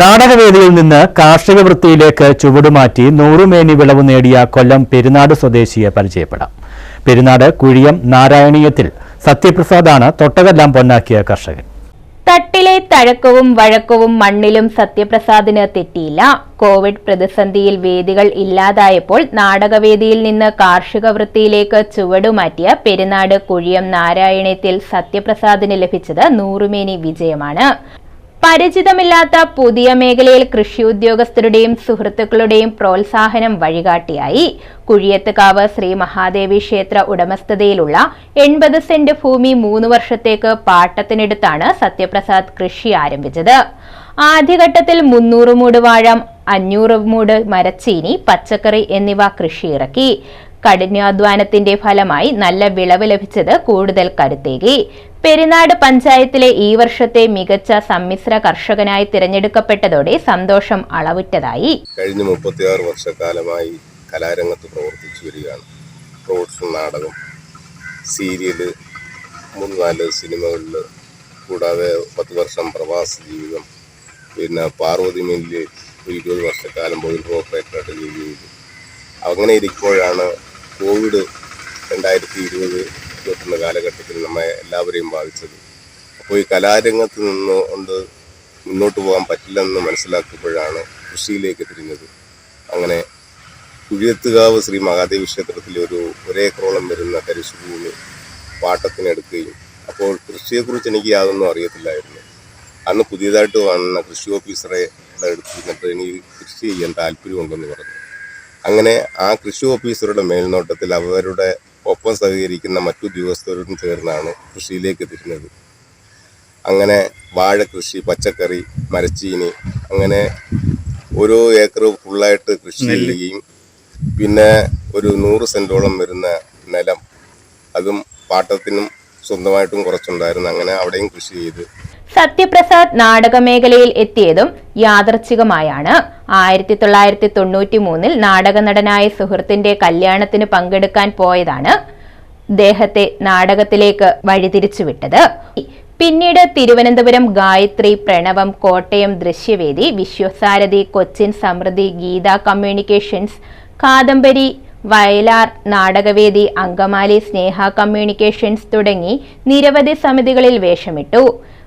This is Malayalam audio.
നാടകവേദിയിൽ നിന്ന് കാർഷിക വൃത്തിയിലേക്ക് ചുവടുമാറ്റി നൂറുമേനി വിളവ് നേടിയ കൊല്ലം പെരുന്നാട് സ്വദേശിയെ പരിചയപ്പെടാം. പെരുന്നാട് കുഴിയം നാരായണീയത്തിൽ സത്യപ്രസാദാണ് തൊട്ടതെല്ലാം പൊന്നാക്കിയ കർഷകൻ. തട്ടിലെ തഴക്കവും വഴക്കവും മണ്ണിലും സത്യപ്രസാദിന് തെറ്റിയില്ല. കോവിഡ് പ്രതിസന്ധിയിൽ വേദികൾ ഇല്ലാതായപ്പോൾ നാടകവേദിയിൽ നിന്ന് കാർഷിക വൃത്തിയിലേക്ക് ചുവടുമാറ്റിയ പെരുന്നാട് കുഴിയം നാരായണത്തിൽ സത്യപ്രസാദിന് ലഭിച്ചത് നൂറുമേനി വിജയമാണ്. പരിചിതമില്ലാത്ത പുതിയ മേഖലയിൽ കൃഷി ഉദ്യോഗസ്ഥരുടെയും സുഹൃത്തുക്കളുടെയും പ്രോത്സാഹനം വഴികാട്ടിയായി. കുഴിയത്തുകാവ് ശ്രീ മഹാദേവി ക്ഷേത്ര ഉടമസ്ഥതയിലുള്ള എൺപത് സെന്റ് ഭൂമി മൂന്ന് വർഷത്തേക്ക് പാട്ടത്തിനെടുത്താണ് സത്യപ്രസാദ് കൃഷി ആരംഭിച്ചത്. ആദ്യഘട്ടത്തിൽ മുന്നൂറ് മൂട് വാഴം അഞ്ഞൂറ് മൂട് മരച്ചീനി പച്ചക്കറി എന്നിവ കൃഷി കൃഷിയിറക്കി. കഠിനാധ്വാനത്തിന്റെ ഫലമായി നല്ല വിളവ് ലഭിച്ചത് കൂടുതൽ കരുത്തേകി. പെരുന്നാട് പഞ്ചായത്തിലെ ഈ വർഷത്തെ മികച്ച സമ്മിശ്ര കർഷകനായി തിരഞ്ഞെടുക്കപ്പെട്ടതോടെ സന്തോഷം അളവുറ്റതായി. കഴിഞ്ഞ മുപ്പത്തിയാറ് വർഷക്കാലമായി കലാരംഗത്ത് പ്രവർത്തിച്ചു വരികയാണ്. റോഡ്സ് നാടകം സീരിയൽ മൂന്ന് നാല് സിനിമകളിൽ കൂടാതെ പത്ത് വർഷം പ്രവാസ ജീവിതം പിന്നെ പാർവതി മില്ലിൽ ഒരു ഇരുപത് വർഷക്കാലം ബോയിൽ ഓപ്പറേറ്ററായിട്ട് ജോലി അങ്ങനെ ഇരിക്കുമ്പോഴാണ് കോവിഡ് രണ്ടായിരത്തി ഇരുപത് ഇരുപത്തൊന്ന് കാലഘട്ടത്തിൽ നമ്മെ എല്ലാവരെയും ബാധിച്ചത്. അപ്പോൾ ഈ കലാരംഗത്ത് നിന്ന് കൊണ്ട് മുന്നോട്ട് പോകാൻ പറ്റില്ലെന്ന് മനസ്സിലാക്കുമ്പോഴാണ് കൃഷിയിലേക്ക് തിരിഞ്ഞത്. അങ്ങനെ കുഴിയത്തുകാവ് ശ്രീ മഹാദേവി ക്ഷേത്രത്തിൽ ഒരു ഒരേക്കറോളം വരുന്ന കരിശുഭൂമി പാട്ടത്തിനെടുക്കുകയും അപ്പോൾ കൃഷിയെക്കുറിച്ച് എനിക്ക് യാതൊന്നും അറിയത്തില്ലായിരുന്നു. അന്ന് പുതിയതായിട്ട് വന്ന കൃഷി ഓഫീസറെ എടുത്തിരുന്നിട്ട് എനിക്ക് കൃഷി ചെയ്യാൻ താല്പര്യമുണ്ടെന്ന് പറഞ്ഞു. അങ്ങനെ ആ കൃഷി ഓഫീസറുടെ മേൽനോട്ടത്തിൽ അവരുടെ ഒപ്പം സഹകരിക്കുന്ന മറ്റു ഉദ്യോഗസ്ഥരും ചേർന്നാണ് കൃഷിയിലേക്ക് തിരിഞ്ഞത്. അങ്ങനെ വാഴ കൃഷി പച്ചക്കറി മരച്ചീനി അങ്ങനെ ഓരോ ഏക്കർ ഫുള്ളായിട്ട് കൃഷി ചെയ്യുകയും പിന്നെ ഒരു നൂറ് സെന്റോളം വരുന്ന നിലം. അതും പാട്ടത്തിനും സ്വന്തമായിട്ടും കുറച്ചുണ്ടായിരുന്നു. അങ്ങനെ അവിടെയും കൃഷി ചെയ്ത് സത്യപ്രസാദ് നാടകമേഖലയിൽ എത്തിയതും യാദർച്ഛികമായാണ്. ആയിരത്തി തൊള്ളായിരത്തി തൊണ്ണൂറ്റി മൂന്നിൽ നാടക നടനായ സുഹൃത്തിന്റെ കല്യാണത്തിന് പങ്കെടുക്കാൻ പോയതാണ് ദേഹത്തെ നാടകത്തിലേക്ക് വഴിതിരിച്ചുവിട്ടത്. പിന്നീട് തിരുവനന്തപുരം ഗായത്രി പ്രണവം കോട്ടയം ദൃശ്യവേദി വിശ്വസാരഥി കൊച്ചിൻ സമൃദ്ധി ഗീത കമ്മ്യൂണിക്കേഷൻസ് കാദംബരി വയലാർ നാടകവേദി അങ്കമാലി സ്നേഹ കമ്മ്യൂണിക്കേഷൻസ് തുടങ്ങി നിരവധി സമിതികളിൽ വേഷമിട്ടു.